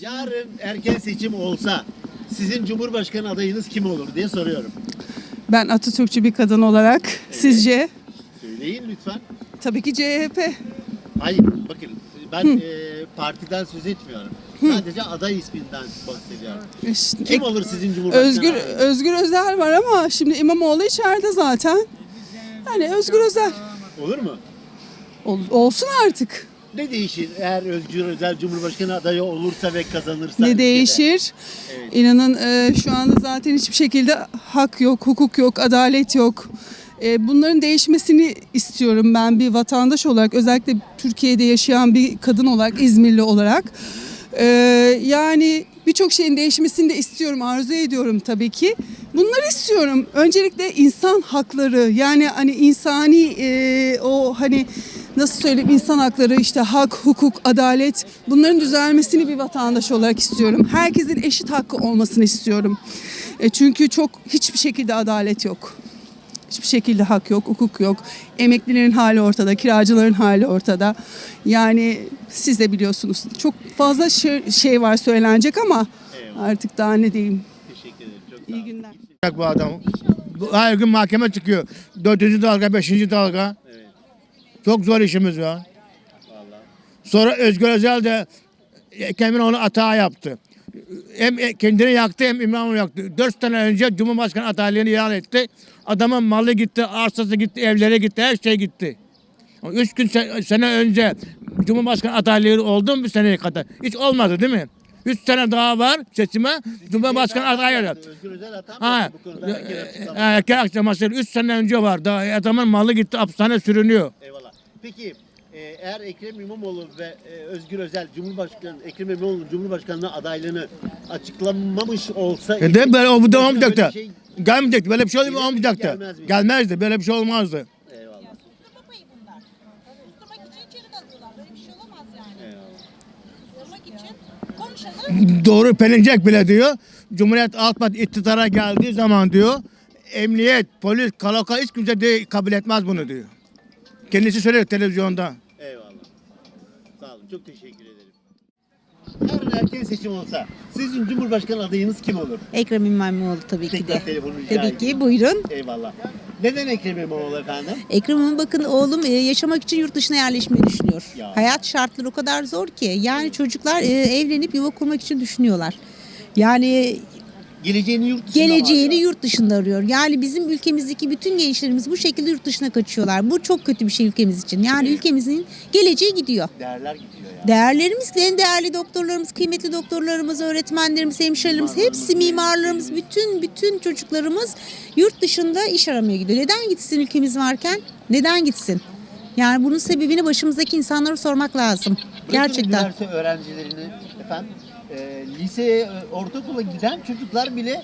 Yarın erken seçim olsa sizin Cumhurbaşkanı adayınız kim olur diye soruyorum. Ben Atatürkçü bir kadın olarak sizce? Söyleyin lütfen. Tabii ki CHP. Hayır bakın ben e, partiden söz etmiyorum. Sadece aday isminden bahsediyorum. İşte Kim olur sizin Cumhurbaşkanı Özgür adayınız? Özgür Özel var ama şimdi İmamoğlu içeride zaten. Yani Özgür Özel Olur mu? Ol- olsun artık. Ne değişir eğer Özgür Özel Cumhurbaşkanı adayı olursa ve kazanırsa? Ne ülkede? değişir? Evet. İnanın e, şu anda zaten hiçbir şekilde hak yok, hukuk yok, adalet yok. E, bunların değişmesini istiyorum ben bir vatandaş olarak, özellikle Türkiye'de yaşayan bir kadın olarak, İzmirli olarak. E, yani birçok şeyin değişmesini de istiyorum, arzu ediyorum tabii ki. Bunları istiyorum. Öncelikle insan hakları, yani hani insani e, o hani nasıl söyleyeyim insan hakları işte hak, hukuk, adalet bunların düzelmesini bir vatandaş olarak istiyorum. Herkesin eşit hakkı olmasını istiyorum. E, çünkü çok hiçbir şekilde adalet yok. Hiçbir şekilde hak yok, hukuk yok. Emeklilerin hali ortada, kiracıların hali ortada. Yani siz de biliyorsunuz. Çok fazla şey, şey var söylenecek ama Eyvallah. artık daha ne diyeyim. Teşekkür ederim. Çok sağ İyi günler. Bak bu adam. Her gün mahkeme çıkıyor. Dördüncü dalga, beşinci dalga. Evet. Çok zor işimiz var. Vallahi. Sonra Özgür Özel de Ekrem onu atağa yaptı. Hem kendini yaktı hem İmamoğlu yaktı. Dört sene önce Cumhurbaşkanı adaylığını ilan etti. Adamın malı gitti, arsası gitti, evleri gitti, her şey gitti. Üç gün se- sene önce Cumhurbaşkanı adaylığı oldu mu bir seneye kadar? Hiç olmadı değil mi? Üç sene daha var seçime. Cumhurbaşkanı adayı. Ha, erken e, açıklaması 3 sene önce var. Daha adamın malı gitti, hapishane sürünüyor. Eyvallah. Peki eğer Ekrem İmamoğlu ve e, Özgür Özel Cumhurbaşkanı Ekrem İmamoğlu'nun Cumhurbaşkanlığı adaylığını açıklamamış olsa E de böyle o bu da olmayacaktı. böyle şey- Gelmeyecekti. Böyle bir şey Gelir mi, olmayacaktı. gelmez? Gelmezdi. Böyle bir şey olmazdı. Eyvallah. Susturma payı bunlar. Susturmak için içeri alıyorlar. Böyle bir şey olamaz yani. Eyvallah. Susturmak için konuşanı Doğru pelinecek bile diyor. Cumhuriyet Halk Partisi iktidara geldiği zaman diyor. Emniyet, polis, kaloka hiç kimse de kabul etmez bunu diyor. Kendisi söylüyor televizyonda. Çok teşekkür ederim. Yarın erken seçim olsa sizin Cumhurbaşkanı adayınız kim olur? Ekrem İmamoğlu tabii ki Tekrar de. telefonu rica Tabii ki buyurun. Eyvallah. Neden Ekrem İmamoğlu efendim? Ekrem İmamoğlu bakın oğlum e, yaşamak için yurt dışına yerleşmeyi düşünüyor. Ya. Hayat şartları o kadar zor ki. Yani çocuklar e, evlenip yuva kurmak için düşünüyorlar. Yani Geleceğini yurt dışında geleceğini ya. yurt dışında arıyor. Yani bizim ülkemizdeki bütün gençlerimiz bu şekilde yurt dışına kaçıyorlar. Bu çok kötü bir şey ülkemiz için. Yani ülkemizin geleceği gidiyor. Değerler gidiyor ya. Değerlerimiz, en değerli doktorlarımız, kıymetli doktorlarımız, öğretmenlerimiz, hemşirelerimiz, hepsi mimarlarımız, bütün bütün çocuklarımız yurt dışında iş aramaya gidiyor. Neden gitsin ülkemiz varken? Neden gitsin? Yani bunun sebebini başımızdaki insanlara sormak lazım. Bırakın Gerçekten. Üniversite öğrencilerini efendim e, liseye, ortaokula giden çocuklar bile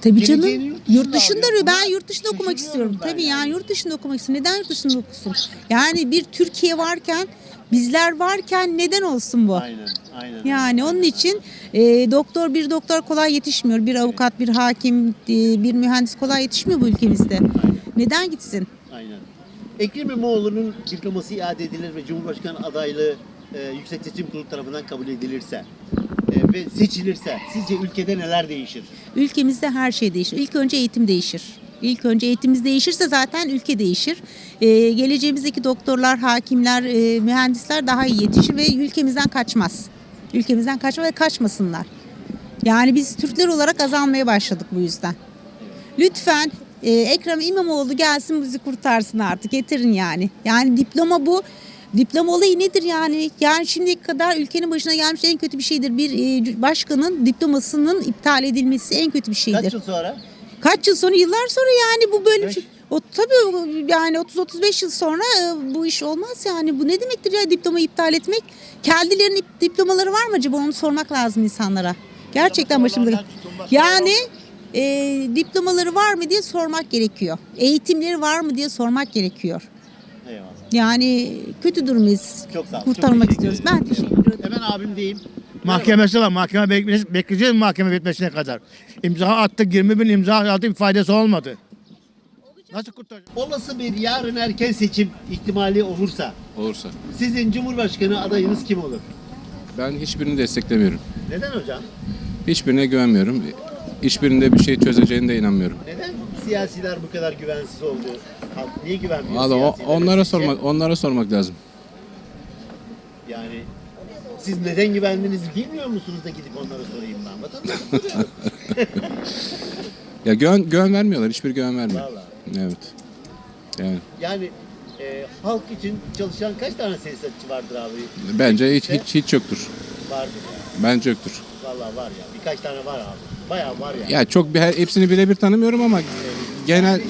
Tabii canım. yurt Yurt dışında dışında arıyor. arıyor. Ben Buna yurt dışında okumak şaşırıyorum istiyorum. ben Tabii yani. yani yurt dışında okumak istiyorum. Neden yurt dışında okusun? Yani bir Türkiye varken, bizler varken neden olsun bu? aynen aynen. Yani onun için e, doktor bir doktor kolay yetişmiyor. Bir avukat, bir hakim, e, bir mühendis kolay yetişmiyor bu ülkemizde. Neden gitsin? Aynen. Ekrem İmamoğlu'nun diploması iade edilir ve Cumhurbaşkanı adaylığı e, Yüksek Seçim Kurulu tarafından kabul edilirse ve seçilirse sizce ülkede neler değişir? Ülkemizde her şey değişir. İlk önce eğitim değişir. İlk önce eğitimimiz değişirse zaten ülke değişir. E, geleceğimizdeki doktorlar, hakimler, e, mühendisler daha iyi yetişir ve ülkemizden kaçmaz. Ülkemizden kaçma ve kaçmasınlar. Yani biz Türkler olarak azalmaya başladık bu yüzden. Lütfen e, Ekrem İmamoğlu gelsin bizi kurtarsın artık. Getirin yani. Yani diploma bu. Diploma olayı nedir yani? Yani şimdiye kadar ülkenin başına gelmiş en kötü bir şeydir. Bir e, başkanın diplomasının iptal edilmesi en kötü bir şeydir. Kaç yıl sonra? Kaç yıl sonra yıllar sonra yani bu böyle bir şey. O tabii yani 30-35 yıl sonra e, bu iş olmaz yani. Bu ne demektir ya diploma iptal etmek? Kendilerinin ip- diplomaları var mı acaba onu sormak lazım insanlara. Gerçekten başımda. Yani e, diplomaları var mı diye sormak gerekiyor. Eğitimleri var mı diye sormak gerekiyor. Eyvallah. Yani kötü durumdayız. Çok sağ olun. Kurtarmak Çok istiyoruz. Ben teşekkür ederim. Hemen abim diyeyim. Mahkemesi var. Mahkeme bekleyeceğiz, bekleyeceğiz mahkeme bitmesine kadar. İmza attık 20 bin imza aldı bir faydası olmadı. Nasıl kurtaracağız? Olası bir yarın erken seçim ihtimali olursa Olursa. sizin Cumhurbaşkanı adayınız kim olur? Ben hiçbirini desteklemiyorum. Neden hocam? Hiçbirine güvenmiyorum. Hiçbirinde bir şey çözeceğine de inanmıyorum. Neden siyasiler bu kadar güvensiz oldu? Halk niye güvenmiyor Valla o- siyasilere onlara sormak onlara sormak lazım. Yani siz neden güvendiğinizi bilmiyor musunuz da gidip onlara sorayım ben. Vatandaş soruyorum. Ya güven güven vermiyorlar. Hiçbir güven vermiyor. Vallahi. Evet. Yani Yani e, halk için çalışan kaç tane siyasetçi vardır abi? bence hiç hiç hiç yoktur. Vardır ya. Bence yoktur. Vallahi var ya. Birkaç tane var abi. Bayağı var ya. Ya çok bir, hepsini birebir tanımıyorum ama genel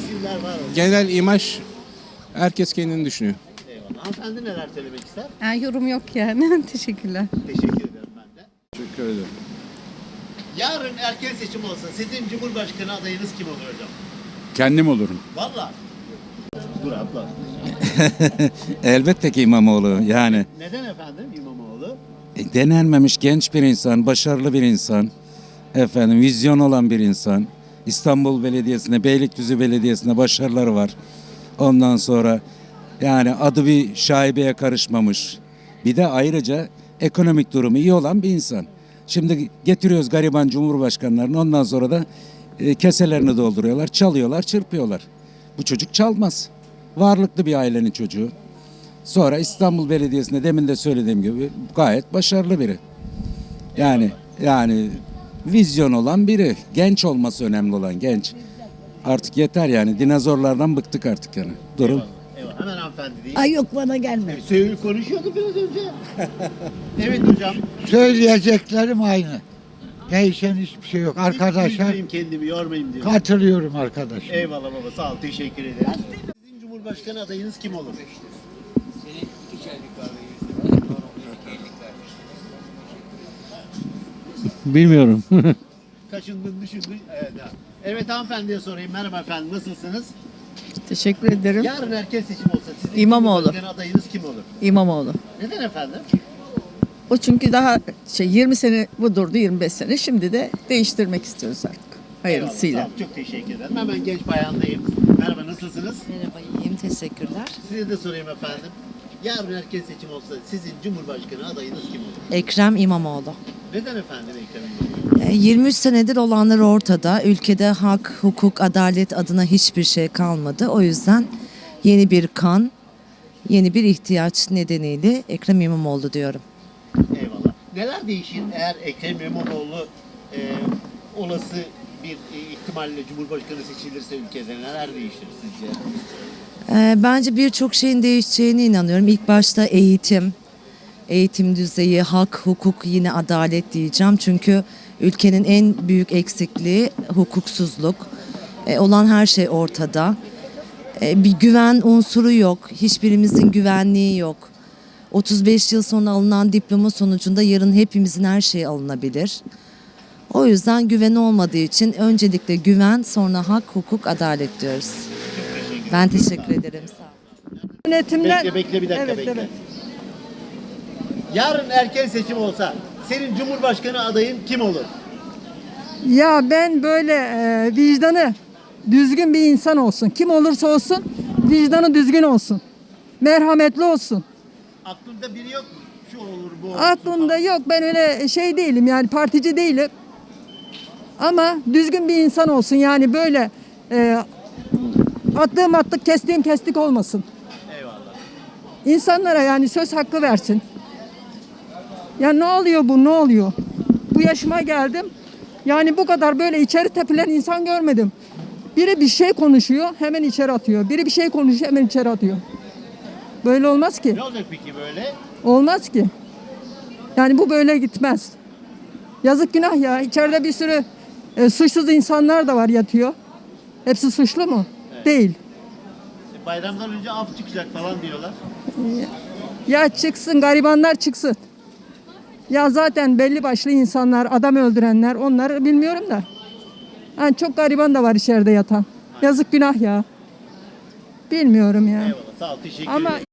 genel imaj herkes kendini düşünüyor. Eyvallah. Hanımefendi neler söylemek ister? Ha, yorum yok yani. Teşekkürler. Teşekkür ederim ben de. Teşekkür ederim. Yarın erken seçim olsa sizin Cumhurbaşkanı adayınız kim olur hocam? Kendim olurum. Valla. Dur abla. Elbette ki İmamoğlu yani Neden efendim İmamoğlu? e, denenmemiş genç bir insan, başarılı bir insan, efendim vizyon olan bir insan. İstanbul Belediyesi'nde, Beylikdüzü Belediyesi'nde başarıları var. Ondan sonra yani adı bir şaibeye karışmamış. Bir de ayrıca ekonomik durumu iyi olan bir insan. Şimdi getiriyoruz gariban cumhurbaşkanlarını ondan sonra da e, keselerini dolduruyorlar, çalıyorlar, çırpıyorlar. Bu çocuk çalmaz. Varlıklı bir ailenin çocuğu. Sonra İstanbul Belediyesi'nde demin de söylediğim gibi gayet başarılı biri. Yani yani vizyon olan biri. Genç olması önemli olan genç. Artık yeter yani dinozorlardan bıktık artık yani. Durum. Eyvallah. Hemen hanımefendi değil. Ay yok bana gelme. Söyle konuşuyordu biraz önce. evet hocam. Söyleyeceklerim aynı. Değişen hiçbir şey yok. Arkadaşlar Üzmeyeyim kendimi yormayayım diye. katılıyorum arkadaşlar. Eyvallah baba sağ ol teşekkür ederim. Sizin Cumhurbaşkanı adayınız kim olur? Bilmiyorum. Kaşındın düşündün. Evet, evet. evet hanımefendiye sorayım. Merhaba efendim nasılsınız? Teşekkür ederim. Yarın erken seçim olsa sizin İmamoğlu. Cumhurbaşkanı adayınız kim olur? İmamoğlu. Neden efendim? O çünkü daha şey 20 sene bu durdu 25 sene. Şimdi de değiştirmek istiyoruz artık. Hayırlısıyla. Eyvallah, sağ çok teşekkür ederim. Hemen genç bayandayım. Merhaba nasılsınız? Merhaba, iyiyim. Teşekkürler. Size de sorayım efendim. Yarın erken seçim olsa sizin Cumhurbaşkanı adayınız kim olur? Ekrem İmamoğlu. Neden efendim Ekrem İmamoğlu? E, 23 senedir olanlar ortada. Ülkede hak, hukuk, adalet adına hiçbir şey kalmadı. O yüzden yeni bir kan, yeni bir ihtiyaç nedeniyle Ekrem İmamoğlu diyorum. Eyvallah. Neler değişir eğer Ekrem İmamoğlu e, olası bir e, ihtimalle Cumhurbaşkanı seçilirse ülkede neler değişir sizce? E, bence birçok şeyin değişeceğine inanıyorum. İlk başta eğitim, eğitim düzeyi, hak, hukuk, yine adalet diyeceğim. Çünkü ülkenin en büyük eksikliği hukuksuzluk. E, olan her şey ortada. E, bir güven unsuru yok. Hiçbirimizin güvenliği yok. 35 yıl sonra alınan diploma sonucunda yarın hepimizin her şeyi alınabilir. O yüzden güven olmadığı için öncelikle güven, sonra hak, hukuk, adalet diyoruz. Ben teşekkür ederim. Sağ olun. Yönetimden Bekle bekle bir dakika Evet, bekle. Yarın erken seçim olsa senin Cumhurbaşkanı adayın kim olur? Ya ben böyle e, vicdanı düzgün bir insan olsun. Kim olursa olsun vicdanı düzgün olsun. Merhametli olsun. Aklında biri yok mu? Şu olur bu olur. Aklımda yok ben öyle şey değilim yani partici değilim. Ama düzgün bir insan olsun yani böyle e, attığım attık kestiğim kestik olmasın. Eyvallah. İnsanlara yani söz hakkı versin. Ya ne oluyor bu ne oluyor? Bu yaşıma geldim. Yani bu kadar böyle içeri tepilen insan görmedim. Biri bir şey konuşuyor hemen içeri atıyor. Biri bir şey konuşuyor hemen içeri atıyor. Böyle olmaz ki. Ne olacak peki böyle? Olmaz ki. Yani bu böyle gitmez. Yazık günah ya. İçeride bir sürü e, suçsuz insanlar da var yatıyor. Hepsi suçlu mu? Değil. E, Bayramdan önce af çıkacak falan diyorlar. Ya çıksın garibanlar çıksın. Ya zaten belli başlı insanlar, adam öldürenler onları bilmiyorum da. Yani çok gariban da var içeride yatan. Yazık günah ya. Bilmiyorum ya. Eyvallah sağ ol teşekkür Ama ederim.